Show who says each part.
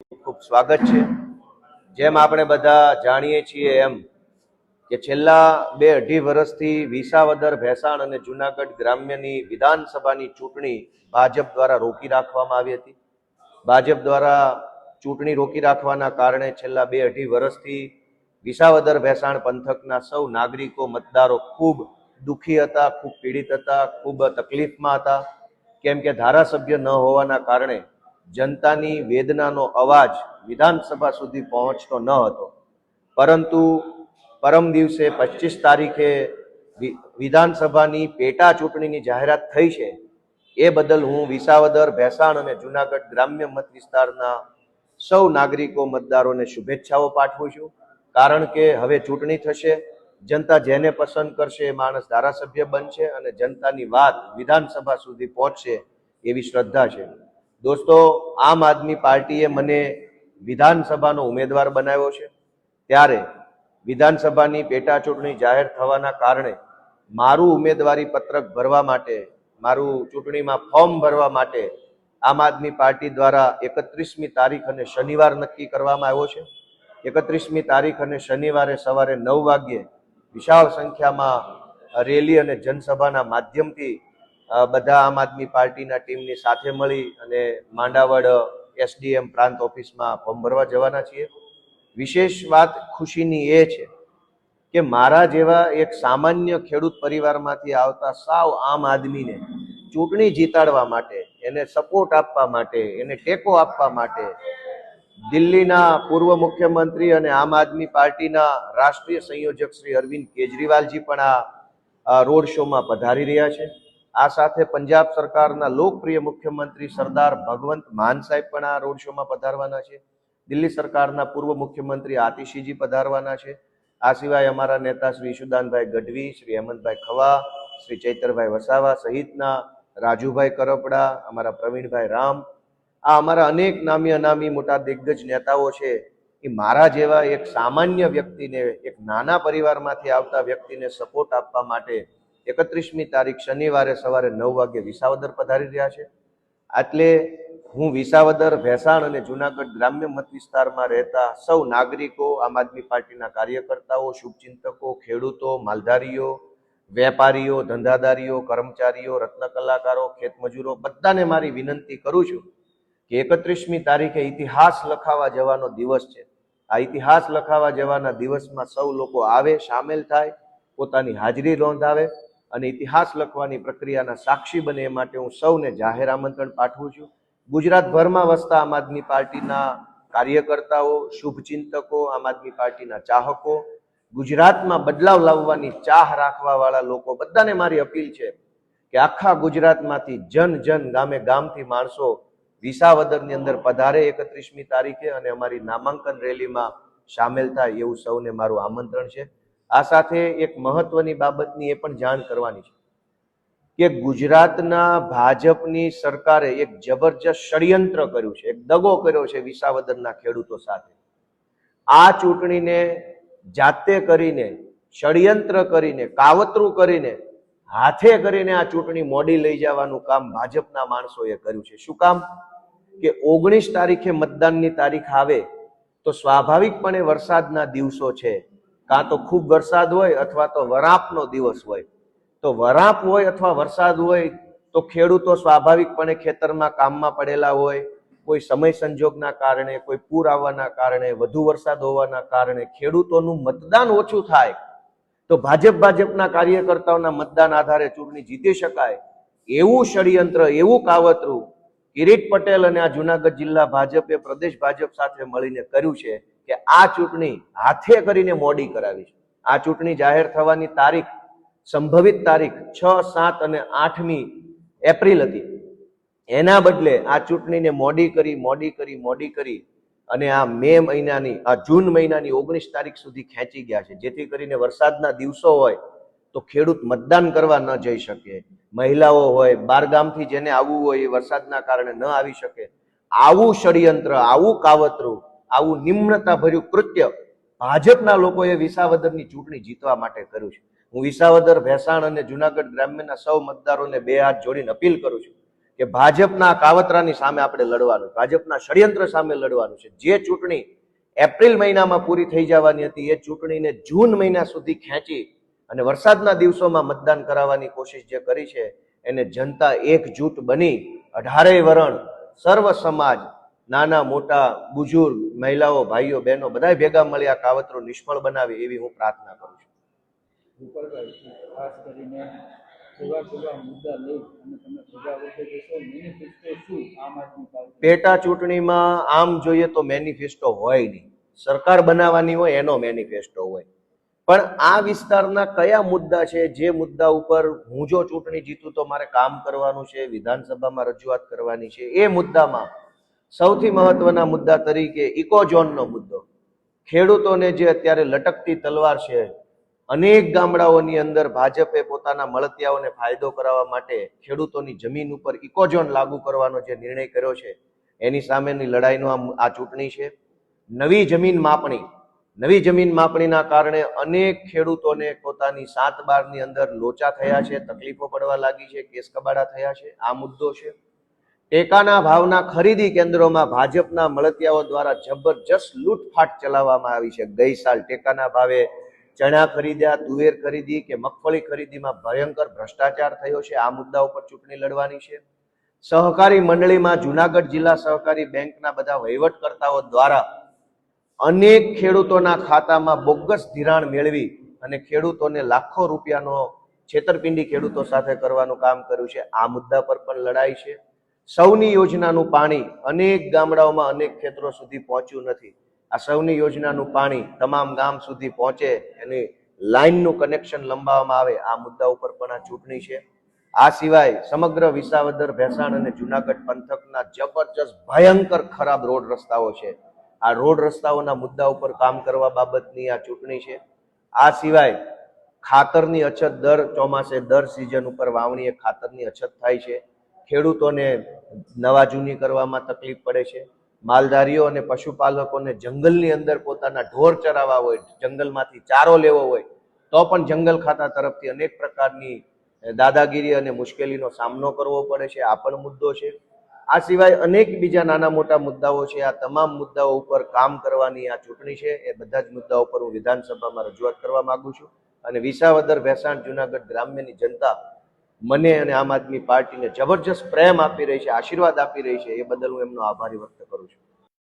Speaker 1: ખૂબ સ્વાગત છે. જેમ આપણે બધા જાણીએ છીએ એમ કે છેલ્લા બે અઢી વર્ષથી વિસાવદર, ભેસાણ અને જુનાગઢ ગ્રામ્યની વિધાનસભાની ચૂંટણી ભાજપ દ્વારા રોકી રાખવામાં આવી હતી. ભાજપ દ્વારા ચૂંટણી રોકી રાખવાના કારણે છેલ્લા બે અઢી વર્ષથી વિસાવદર, ભેસાણ પંથકના સૌ નાગરિકો મતદારો ખૂબ દુઃખી હતા, ખૂબ પીડિત હતા, ખૂબ તકલીફમાં હતા. કેમ કે ધારાસભ્ય ન હોવાના કારણે જનતાની વેદનાનો અવાજ વિધાનસભા સુધી પહોંચતો ન હતો. પરંતુ પરમ દિવસે પચીસ તારીખે વિધાનસભાની પેટા ચૂંટણીની જાહેરાત થઈ છે. એ બદલ હું વિસાવદર, ભેસાણ અને જુનાગઢ ગ્રામ્ય મત વિસ્તારના સૌ નાગરિકો મતદારોને શુભેચ્છાઓ પાઠવું છું. કારણ કે હવે ચૂંટણી થશે, જનતા જેને પસંદ કરશે એ માણસ ધારાસભ્ય બનશે અને જનતાની વાત વિધાનસભા સુધી પહોંચશે એવી શ્રદ્ધા છે. દોસ્તો, આમ આદમી પાર્ટીએ મને વિધાનસભાનો ઉમેદવાર બનાવ્યો છે. ત્યારે વિધાનસભાની પેટા ચૂંટણી જાહેર થવાના કારણે મારું ઉમેદવારી પત્રક ભરવા માટે, મારું ચૂંટણીમાં ફોર્મ ભરવા માટે આમ આદમી પાર્ટી દ્વારા એકત્રીસમી તારીખ અને શનિવાર નક્કી કરવામાં આવ્યો છે. એકત્રીસમી તારીખ અને શનિવારે સવારે નવ વાગ્યે વિશાળ સંખ્યામાં રેલી અને જનસભાના માધ્યમથી બધા આમ આદમી પાર્ટીના ટીમની સાથે મળી અને માંડાવડ એસડીએમ પ્રાંત ઓફિસમાં ફોર્મ ભરવા જવાના છીએ. વિશેષ વાત ખુશીની એ છે કે મારા જેવા એક સામાન્ય ખેડૂત પરિવારમાંથી આવતા સાવ આમ આદમીને ચૂંટણી જીતાડવા માટે, એને સપોર્ટ આપવા માટે, એને ટેકો આપવા માટે દિલ્હીના પૂર્વ મુખ્યમંત્રી અને આમ આદમી પાર્ટીના રાષ્ટ્રીય સંયોજક શ્રી અરવિંદ કેજરીવાલજી પણ આ રોડ શોમાં પધારી રહ્યા છે. આ સાથે પંજાબ સરકારના લોકપ્રિય મુખ્યમંત્રી સરદાર ભગવંત માન સાહેબ પણ આ રોડ શોમાં પધારવાના છે. દિલ્હી સરકારના પૂર્વ મુખ્યમંત્રી આતિશીજી પધારવાના છે. આ સિવાય અમારા નેતા શ્રી ઈશુદાનભાઈ ગઢવી, શ્રી હેમંતભાઈ ખવા, શ્રી ચૈતરભાઈ વસાવા સહિતના રાજુભાઈ કરપડા, અમારા પ્રવીણભાઈ રામ, આ અમારા અનેક નામી અનામી મોટા દિગ્ગજ નેતાઓ છે. એ મારા જેવા એક સામાન્ય વ્યક્તિને, એક નાના પરિવારમાંથી આવતા વ્યક્તિને સપોર્ટ આપવા માટે એકત્રીસમી તારીખ શનિવારે સવારે નવ વાગે વિસાવદર પધારી રહ્યા છે. એટલે હું વિસાવદર, ભેસાણ અને જુનાગઢ ગ્રામ્ય મત વિસ્તારમાં રહેતા સૌ નાગરિકો, આમ આદમી પાર્ટીના કાર્યકર્તાઓ, શુભચિંતકો, ખેડૂતો, માલધારીઓ, વેપારીઓ, ધંધાદારીઓ, કર્મચારીઓ, રત્ન કલાકારો, ખેતમજૂરો બધાને મારી વિનંતી કરું છું કે એકત્રીસમી તારીખે ઇતિહાસ લખાવા જવાનો દિવસ છે. આ ઇતિહાસ લખાવા જવાના દિવસમાં સૌ લોકો આવે, સામેલ થાય, પોતાની હાજરી નોંધાવે અને ઇતિહાસ લખવાની પ્રક્રિયાના સાક્ષી બને એ માટે હું સૌને જાહેર આમંત્રણ પાઠવું છું. ગુજરાતભરમાં વસતા આમ આદમી પાર્ટીના કાર્યકર્તાઓ, શુભચિંતકો, આમ આદમી પાર્ટીના ચાહકો, ગુજરાતમાં બદલાવ લાવવાની ચાહ રાખવાવાળા લોકો, બધાને મારી અપીલ છે કે આખા ગુજરાતમાંથી જન જન ગામે ગામથી માણસો વિસાવદરની અંદર પધારે એકત્રીસમી તારીખે અને અમારી નામાંકન રેલીમાં સામેલ થાય એવું સૌને મારું આમંત્રણ છે. આ સાથે એક મહત્વની બાબતની એ પણ જાણ કરવાની છે કે ગુજરાતના ભાજપની સરકારે એક જબરજસ્ત ષડયંત્ર કર્યું છે, એક દગો કર્યો છે વિસાવદરના ખેડૂતો સાથે. આ ચૂંટણીને જાતે કરીને, ષડયંત્ર કરીને, કાવતરું કરીને, હાથે કરીને આ ચૂંટણી મોડી લઈ જવાનું કામ ભાજપના માણસોએ કર્યું છે. શું કામ? કે ઓગણીસ તારીખે મતદાનની તારીખ આવે તો સ્વાભાવિકપણે વરસાદના દિવસો છે. કાં તો ખૂબ વરસાદ હોય અથવા તો વરાપનો દિવસ હોય. તો વરાપ હોય અથવા વરસાદ હોય તો ખેડૂતો સ્વાભાવિકપણે ખેતરમાં કામમાં પડેલા હોય. કોઈ સમય સંજોગના કારણે, કોઈ પૂર આવવાના કારણે, વધુ વરસાદ હોવાના કારણે ખેડૂતોનું મતદાન ઓછું થાય. તો ભાજપ ભાજપના કાર્યકર્તાઓના મતદાન આધારે ચૂંટણી જીતી શકાય. એવું ષડયંત્ર, એવું કાવતરું કિરીટ પટેલ અને આ જુનાગઢ જિલ્લા ભાજપે, પ્રદેશ ભાજપ સાથે મળીને કર્યું છે. કે આ ચૂંટણી હાથે કરીને મોડી કરાવી છે. આ ચૂંટણી જાહેર થવાની તારીખ, સંભવિત તારીખ છ, સાત અને આઠમી એપ્રિલ હતી. એના બદલે આ ચૂંટણીને મોડી કરી મોડી કરી મોડી કરી અને આ મે મહિનાની, આ જૂન મહિનાની ઓગણીસ તારીખ સુધી ખેંચી ગયા છે. જેથી કરીને વરસાદના દિવસો હોય તો ખેડૂત મતદાન કરવા ન જઈ શકે. મહિલાઓ હોય, બારગામથી જેને આવવું હોય એ વરસાદના કારણે ન આવી શકે. આવું ષડયંત્ર, આવું કાવતરું આવું નિમ્રતા ભર્યું કૃત્ય ભાજપના લોકોએ વિસાવદરની ચૂંટણી જીતવા માટે કર્યું છે. હું વિસાવદર, ભેસાણ અને જુનાગઢ ગ્રામ્યના સૌ મતદારોને બે હાથ જોડીને અપીલ કરું છું કે ભાજપના કાવતરાની સામે આપણે લડવાનું, ભાજપના ષડયંત્ર સામે લડવાનું છે. જે ચૂંટણી એપ્રિલ મહિનામાં પૂરી થઈ જવાની હતી, એ ચૂંટણીને જૂન મહિના સુધી ખેંચી અને વરસાદના દિવસોમાં મતદાન કરાવવાની કોશિશ જે કરી છે, એને જનતા એકજૂટ બની. અઢારેય વરણ, સર્વ સમાજ નાના મોટા બુજુર્ગ મહિલાઓ ભાઈઓ બહેનો બધા ભેગા મળી આ કાવતરો નિષ્ફળ બનાવે એવી હું પ્રાર્થના કરું છું.
Speaker 2: ગોપાલભાઈ ખાસ કરીને કેવા કેવા મુદ્દા લઈ અને તમે ભેગા વચ્ચે જશો મેનિફેસ્ટો શું આમ આદમી પાર્ટી?
Speaker 1: પેટા ચૂંટણીમાં આમ જોઈએ તો મેનિફેસ્ટો હોય નહીં. સરકાર બનાવવાની હોય એનો મેનિફેસ્ટો હોય. પણ આ વિસ્તારના કયા મુદ્દા છે? જે મુદ્દા ઉપર હું જો ચૂંટણી જીતું તો મારે કામ કરવાનું છે વિધાનસભામાં રજૂઆત કરવાની છે એ મુદ્દામાં સૌથી મહત્વના મુદ્દા તરીકે ઇકોઝોનનો મુદ્દો. ખેડૂતોને જે અત્યારે લટકતી તલવાર છે, અનેક ગામડાઓની અંદર ભાજપે પોતાના મળતિયાઓને ફાયદો કરાવવા માટે ખેડૂતોની જમીન ઉપર ઇકોઝોન લાગુ કરવાનો જે નિર્ણય કર્યો છે, એની સામેની લડાઈનો આ ચૂંટણી છે. નવી જમીન માપણી, નવી જમીન માપણીના કારણે અનેક ખેડૂતોને પોતાની સાત બારની અંદર લોચા થયા છે, તકલીફો પડવા લાગી છે, કેસ કબાડા થયા છે, આ મુદ્દો છે. ટેકાના ભાવના ખરીદી કેન્દ્રોમાં ભાજપના મળતિયાઓ દ્વારા જબરજસ્ત લૂંટફાટ ચલાવવામાં આવી છે. ગઈ સાલ ટેકાના ભાવે ચણા ખરીદ્યા, તુવેર ખરીદી કે મગફળી ખરીદીમાં ભયંકર ભ્રષ્ટાચાર થયો છે. આ મુદ્દા ઉપર ચૂંટણી લડવાની છે. સહકારી મંડળીમાં જુનાગઢ જિલ્લા સહકારી બેંકના બધા વહીવટકર્તાઓ દ્વારા અનેક ખેડૂતોના ખાતામાં બોગસ ધિરાણ મેળવી અને ખેડૂતોને લાખો રૂપિયાનો છેતરપિંડી ખેડૂતો સાથે કરવાનું કામ કર્યું છે. આ મુદ્દા પર પણ લડાઈ છે. સૌની યોજનાનું પાણી અનેક ગામડાઓમાં, અનેક ક્ષેત્રો સુધી પહોંચ્યું નથી. આ સૌની યોજનાનું પાણી તમામ ગામ સુધી પહોંચે, એની લાઇનનું કનેક્શન લંબાવવામાં આવે, આ મુદ્દા ઉપર પણ આ ચૂંટણી છે. આ સિવાય સમગ્ર વિસાવદર, ભેસાણ અને જુનાગઢ પંથકના જબરજસ્ત, ભયંકર ખરાબ રોડ રસ્તાઓ છે. આ રોડ રસ્તાઓના મુદ્દા ઉપર કામ કરવા બાબતની આ ચૂંટણી છે. આ સિવાય ખાતરની અછત દર ચોમાસે દર સિઝન ઉપર વાવણીએ ખાતરની અછત થાય છે. ખેડૂતોને નવા જૂની કરવામાં તકલીફ પડે છે. માલધારીઓ અને પશુપાલકોને જંગલની અંદર પોતાના ઢોર ચરાવવા હોય, જંગલમાંથી ચારો લેવો હોય, તો પણ જંગલ ખાતા તરફથી અનેક પ્રકારની દાદાગીરી અને મુશ્કેલીનો સામનો કરવો પડે છે. આ પણ મુદ્દો છે. આ સિવાય અનેક બીજા નાના મોટા મુદ્દાઓ છે. આ તમામ મુદ્દાઓ ઉપર કામ કરવાની આ ચૂંટણી છે. એ બધા જ મુદ્દાઓ પર હું વિધાનસભામાં રજૂઆત કરવા માગું છું. અને વિસાવદર ભેસાણ જુનાગઢ ગ્રામ્યની જનતા મને અને આમ આદમી પાર્ટીને જબરજસ્ત પ્રેમ આપી રહી છે, આશીર્વાદ આપી રહી છે, એ બદલ હું એમનો આભારી વ્યક્ત કરું છું.